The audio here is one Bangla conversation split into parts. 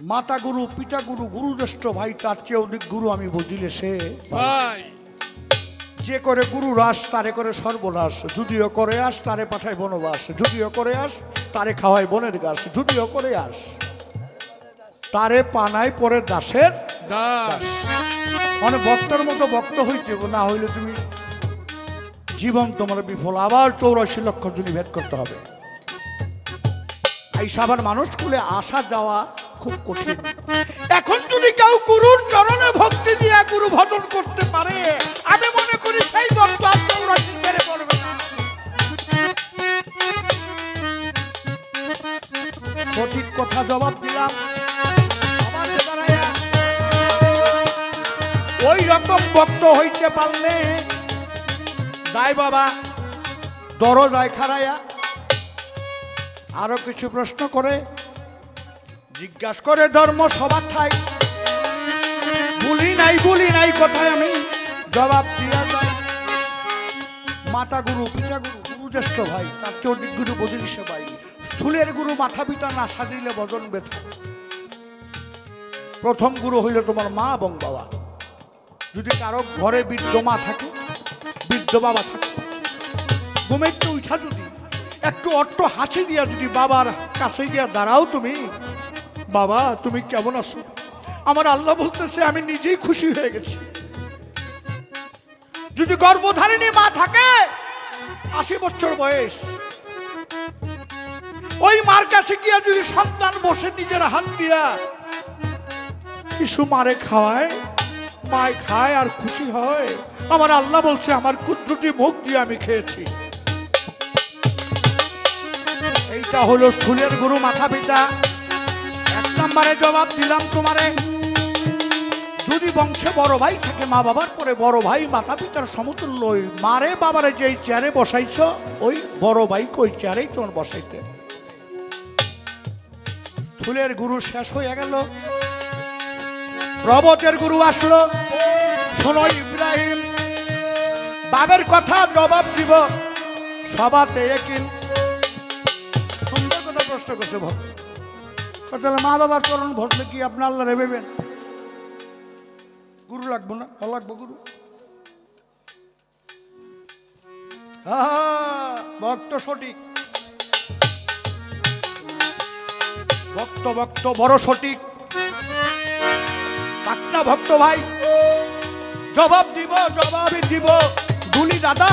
মাতা গুরু পিতা গুরু গুরুজ্যেষ্ঠ ভাই তার চেয়ে অধিক গুরু আমি বুঝিলে সে ভাই। যে করে গুরু রাস তারে করে সর্বনাশ। যদিও করে আস তারে পাঠায় বনবাস। যদিও করে আস তারে খাওয়ায় বনের গাছ যদিও করে আস তারে পানায় পরে দাসের দাস। মানে বক্তার মতো বক্ত হইতে না হইলে তুমি জীবন তোমার বিফল। আবার চৌরাশি লক্ষ জুনি ভেদ করতে হবে। এই সাবার মানুষ খুলে আসা যাওয়া খুব কঠিন। এখন যদি কেউ গুরুর চরণে ভক্তি দিয়ে গুরু ভজন করতে পারে, আমি মনে করি সেই ভক্ত সঠিক কথা জবাব দিলাম। ওই রকম ভক্ত হইতে পারলে, যাই বাবা, দরজায় খাড়াইয়া আরও কিছু প্রশ্ন করে জিজ্ঞাসা করে, ধর্ম সবার ঠাই? বলি নাই বলি নাই, কথায় আমি জবাব দিয়া যাই। মাতা গুরু, পিতা গুরু গুরু জ্যেষ্ঠ ভাই, তার চৌদিক গুরু সে ভাই স্থূলের গুরু মাথা পিতা না সাজিলে বজন ব্যথা প্রথম গুরু হইল তোমার মা এবং বাবা। যদি কারও ঘরে বৃদ্ধ মা থাকে, বৃদ্ধ বাবা থাকে ঘুমের তো উঠা যদি, একটু অট্ট হাসি দিয়া যদি বাবার কাছে গিয়া দাঁড়াও তুমি বাবা, তুমি কেমন আছো? আমার আল্লাহ বলতেছে, আমি নিজেই খুশি হয়ে গেছি। যদি গর্ভধারিণী মা থাকে, আশি বছর বয়স, ওই মার কাছে গিয়া যদি সন্তান বসে নিজের হাত দিয়া কিছু মারে খাওয়ায়, মায় খায় আর খুশি হয়, আমার আল্লাহ বলছে, আমার কুদ্রুটি মুখ দিয়ে আমি খেয়েছি। এইটা হলো স্থূলের গুরু মাথা পিতা নম্বরে জবাব দিলাম তোমারে। যদি বংশে বড় ভাই থাকে মা বাবার, পরে বড় ভাই, মাতা পিতার সমতুল্য ওই মারে বাবারে যেই চেয়ারে বসাইছ, ওই বড় ভাইকে ওই চেয়ারেই তোমার বসাইতে। স্থূলের গুরু শেষ হয়ে গেল। প্রবতের গুরু আসলো। শোনো ইব্রাহিম বাবের কথা জবাব দিব। সবাতে একিন। সুন্দর কথা প্রশ্ন করছে ভক্ত কথা হলো, মা বাবার চরণ ভরলে কি আপনি আল্লাহ রেবেবেন গুরু লাগবো না? ভালো লাগবো গুরু। আহা, ভক্ত সঠিক। ভক্ত ভক্ত বড় সঠিক। ভক্ত ভাই। জবাব দিব জবাবই দিব। দুলি দাদা।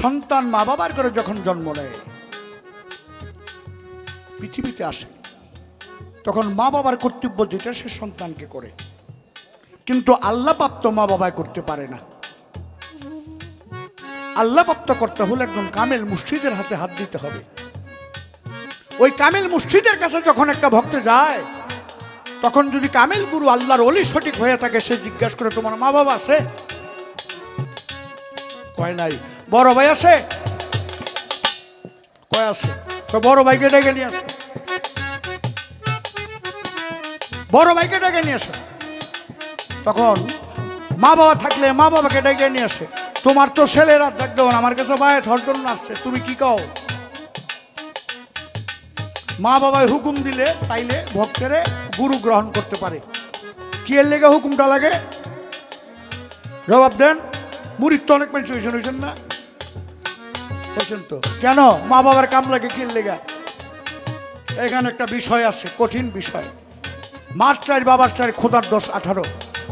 সন্তান মা বাবার করে যখন জন্ম নেয়, পৃথিবীতে আসে। তখন মা বাবার কর্তব্য যেটা, সে সন্তানকে করে। কিন্তু আল্লাহ প্রাপ্ত মা বাবায় করতে পারে না। আল্লাহ প্রাপ্ত করতে হলে একজন কামেল মুর্শিদের হাতে হাত দিতে হবে। ওই কামিল মুর্শিদের কাছে যখন একটা ভক্ত যায়, তখন যদি কামিল গুরু আল্লাহর অলি সঠিক হয়ে থাকে, সে জিজ্ঞাসা করে, তোমার মা বাবা আছে? কয়, নাই। বড় ভাই আছে? কয় আছে? বড় ভাইকে ডেকে নিয়ে আসো। বড় ভাইকে ডেকে নিয়ে আসো। তখন মা বাবা থাকলে মা বাবাকে ডেকে নিয়ে আসে। তোমার তো ছেলেরা দেবো আমার কাছে ভাই জন্য আসছে, তুমি কি কও? মা বাবায় হুকুম দিলে, তাইলে ভক্তেরে গুরু গ্রহণ করতে পারে। কি এর লেগে হুকুমটা লাগে? জবাব দেন, মুড়ির তো অনেক মানুষ হয়েছেন না? হয়েছেন তো কেন? মা বাবার কাম লাগে কি এর লেগা এখানে একটা বিষয় আছে, কঠিন বিষয়। মার চাই বাবার চাই খোদার দশ, আঠারো।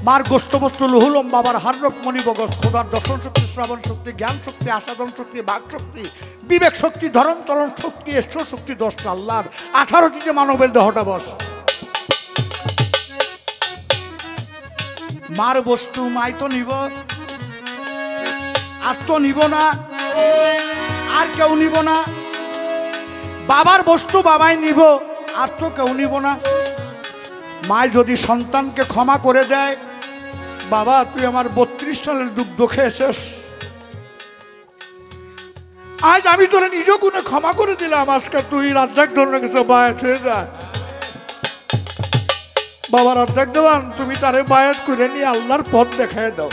মার গোস্ত বস্তু লুহুলম, বাবার হাররক মণিবগস খোদার দর্শন শক্তি, শ্রবণ শক্তি, জ্ঞান শক্তি আসাদন শক্তি, বাক শক্তি, বিবেক শক্তি ধরন চলন শক্তি ঈশ্বর শক্তি, দশটা আল্লাহর আঠারো দিকে মানবের দেহটা বস। মার বস্তু মাই তো নিব, আর তো নিব না। কেউ নিব না। বাবার বস্তু বাবাই নিব, আর তো কেউ নিব না। মায় যদি সন্তানকে ক্ষমা করে দেয়, বাবা, তুই আমার বত্রিশ সালের দুগ্ধ খেয়েছিস। আজ আমি তোরা নিজ গুণে ক্ষমা করে দিলাম, আজকে তুই রাজ্জাক ধরে গেছে বায়াত হয়ে যা। বাবা, রাজ্জাক দেওয়ান, তুমি তারে বায়াত করে নিয়ে আল্লাহর পথ দেখায় দাও।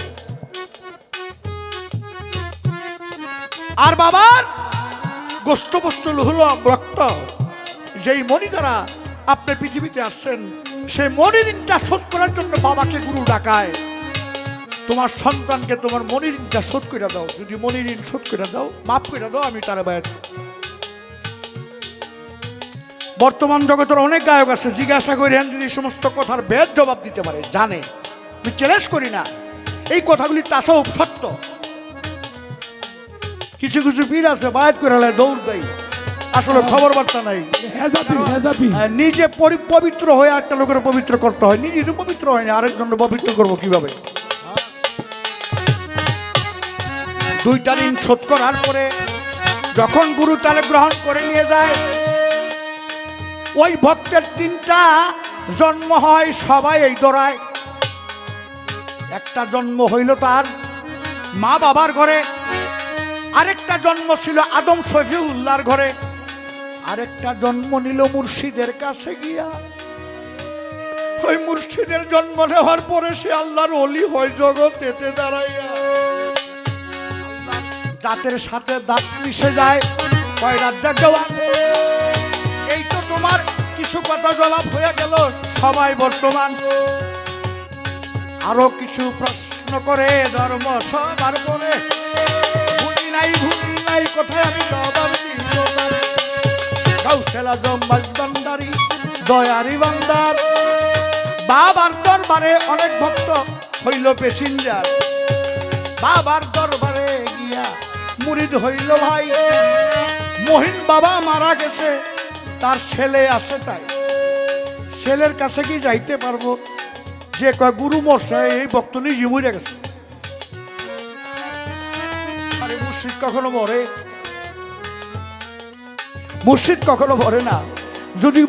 আর বাবার গোস্ত বস্তু হলো রক্ত। যেই মণি দ্বারা আপনি পৃথিবীতে আসছেন, সেই মণি ঋণটা শোধ করার জন্য বাবাকে গুরু ডাকায়। তোমার সন্তানকে তোমার মণি ঋণটা শোধ করে দাও। যদি মণি ঋণ শোধ করে দাও, মাফ করে দাও, আমি তার বাইরে বর্তমান জগতের অনেক গায়ক আছে, জিজ্ঞাসা করেন যদি সমস্ত কথার বেদ জবাব দিতে পারে, জানে। আমি চ্যালেঞ্জ করি না। এই কথাগুলি তাসব সত্য। কিছু কিছু পীর আছে বায়াত করে হলে দৌড় দেয়। আসলে খবর বার্তা নাই। নিজে পবিত্র হয়ে একটা লোকের পবিত্র করতে হয়। নিজে তো পবিত্র হয় না আরেকজন পবিত্র করব কীভাবে? দুইটা দিন শোধ করার পরে যখন গুরু তালে গ্রহণ করে নিয়ে যায় ওই ভক্তের তিনটা জন্ম হয় সবাই এই দৌড়ায়। একটা জন্ম হইল তার মা বাবার ঘরে আরেকটা জন্ম ছিল আদম শফিউল্লাহর ঘরে। আরেকটা জন্ম নিল মুর্শিদের কাছে গিয়া। ওই মুর্শিদের জন্ম নেওয়ার পরে সে আল্লাহর অলি হয় জগতেতে দাঁড়াইয়া। জাতের সাথে দাঁত মিশে যায়, কয় রাজ্জাক দেওয়া এই তো তোমার কিছু কথা জবাব হয়ে গেল সবাই বর্তমান। আরও কিছু প্রশ্ন করে ধর্ম সবার পরে। নাই, ভুলি নাই, কোথায় আমি জবাব দিব দয়ারি বান্দার বাবার দরবারে অনেক ভক্ত হইল প্যাসেঞ্জার বাবার দরবারে গিয়া মুরিদ হইল ভাই। মহিন বাবা মারা গেছে, তার ছেলে আছে তাই। ছেলের কাছে কি যাইতে পারব? যে কয়, গুরু মরছে এই ভক্ত নিজে মরে গেছে। মুর্শিদ কখনো মরে? মুর্শিদ কখনো মরে না। যদি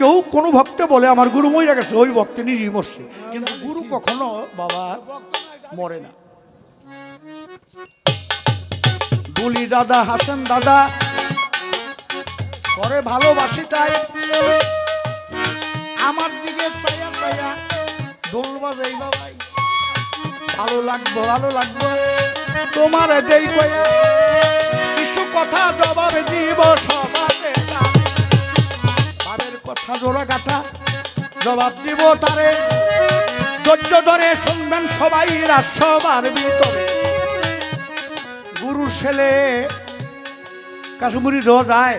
কেউ কোনো ভক্তে বলে, আমার গুরু মরে গেছে ওই ভক্তে নিজেই মরছে। কিন্তু গুরু কখনো বাবা মরে না। গুলি দাদা হাসান দাদা, করে ভালোবাসি তাই আমার দিকে চাইয়া চাইয়া দোল বাজাই বাবাই ভালো লাগবো ভালো লাগবো। তোমার দেই কয়া। কিছু কথা জবাব দিব সবাতে কথা জোড়া কাটা জবাব দিব তারে। ধৈর্য ধরে শুনবেন সবাই সবার ভিতরে। গুরু ছেলে, কাশুমুড়ি দেওয়া যায়।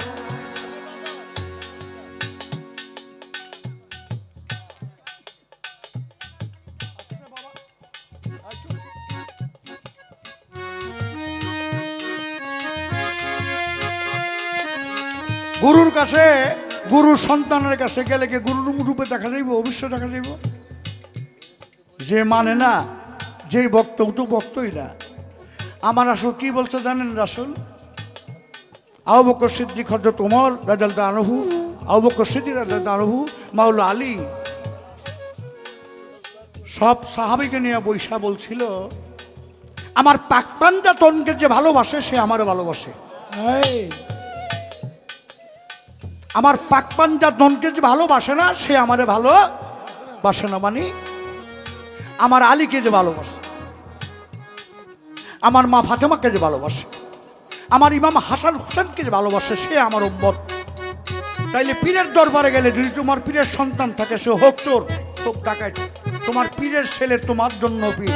গুরুর কাছে, গুরুর সন্তানের কাছে গেলে কি গুরুর রূপে দেখা যাইব অবশ্য দেখা যাইব? যে মানে না, যেই ভক্ত তো ভক্তই না। আমার আসল কি বলছে জানেন রাসুল? আবু বকর সিদ্দিক হজরত ওমর রাজাল আনহু, আবু বকর সিদ্দিক রাজাল আনহু, মাওলা আলী, সব সাহাবিকে নিয়ে বৈশা বলছিল, আমার পাকপান্দা তনকে যে ভালোবাসে, সে আমারও ভালোবাসে। আমার পাকপাঞ্জা ধনকে যে ভালোবাসে না, সে আমারে ভালো বাসে না মানে। আমার আলীকে যে ভালোবাসে, আমার মা ফাতেমাকে যে ভালোবাসে, আমার ইমাম হাসান হোসেনকে যে ভালোবাসে, সে আমার উম্মত। তাইলে পীরের দরবারে গেলে যদি তোমার পীরের সন্তান থাকে, সে হোক চোর, হোক ডাকায় তোমার পীরের ছেলে তোমার জন্য পীর।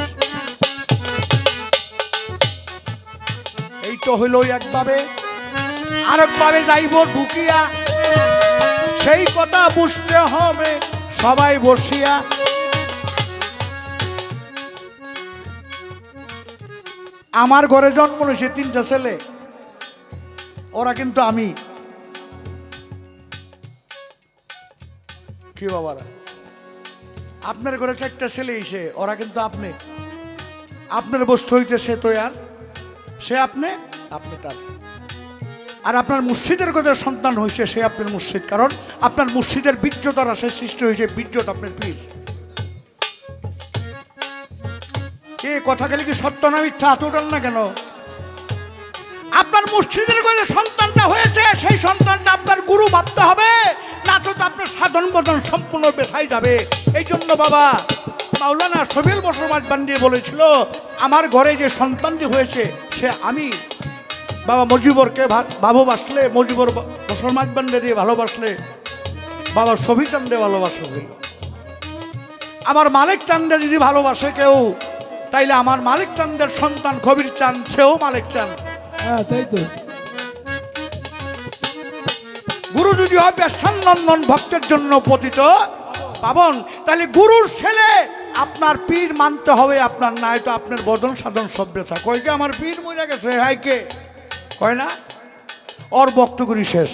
এই তো হইল একভাবে আরেকভাবে যাইব ঢুকিয়া। সেই কথা বুঝতে হবে, সবাই বসিয়া। আমার ঘরে জন্ম নিয়েছে তিনটা ছেলে। ওরা কিন্তু আমি। কি বাবারা? আপনার ঘরে চারটা ছেলে এসে, ওরা কিন্তু আপনি। আপনার বস্তু হইতে সে তো আর। সে আপনি আপনি তার। আর আপনার মুর্শিদের কথা সন্তান হয়েছে, সে আপনার মুর্শিদ। কারণ আপনার মুর্শিদের বীর্য দ্বারা সে সৃষ্টি হয়েছে বীর্যটা আপনার পীর। এ কথা গেলে কি সত্য না মিথ্যা? এতটাল না কেন? আপনার মুর্শিদের কথা সন্তানটা হয়েছে, সেই সন্তানটা আপনার গুরু ভাবতে হবে, না তো আপনার সাধন বদন সম্পূর্ণ বেথাই যাবে। এই জন্য বাবা, মাওলানা সবিল বসরমাজ বান্ডিয়ে বলেছিল, আমার ঘরে যে সন্তানটি হয়েছে, সে আমি। বাবা মজিবরকে ভালোবাসলে মজিবর ব- বসর মাকবান্ডে দিয়ে ভালোবাসলে বাবা ছবি চান্দে ভালোবাসা হইল আমার মালিক চান্দে যদি ভালোবাসে কেউ তাইলে আমার মালিক চান্দের সন্তান কবির চান সেও মালিক চান হ্যাঁ তাই তো। গুরু যদি হয় বেশানন্দন ভক্তের জন্য পতিত পাবন তাহলে গুরুর ছেলে আপনার পীর মানতে হবে আপনার নাই তো আপনার বদন সাধন সভ্যতা। কয় কি আমার পীর মরে গেছে হাই কয় না? ওর বক্তগুলি শেষ।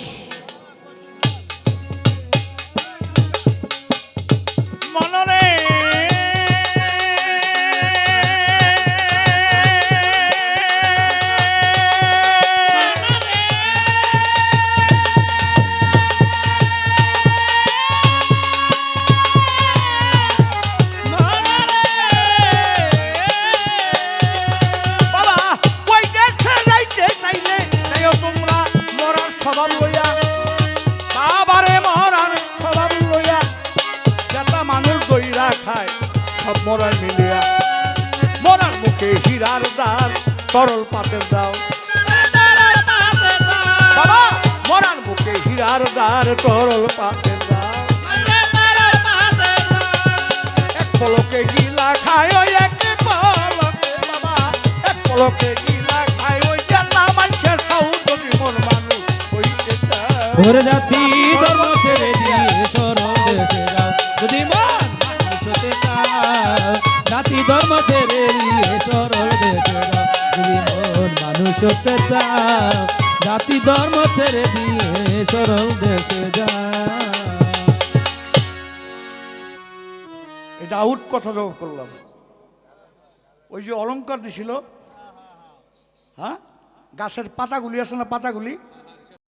তরল পাতের দাও। বাবা, মরার মুখে হীরার দার তরল পাতের দাও। গিলা খায় এক পলকে পলকে খায় ওই মন মানুষ। জাতি চাও জাতি ধর্ম ছেড়ে দিয়ে সরল দেশে যা। এটা আউট কথা জবাব করলাম। ওই যে অলঙ্কার দিছিল হ্যাঁ? গাছের পাতাগুলি আছে না পাতাগুলি?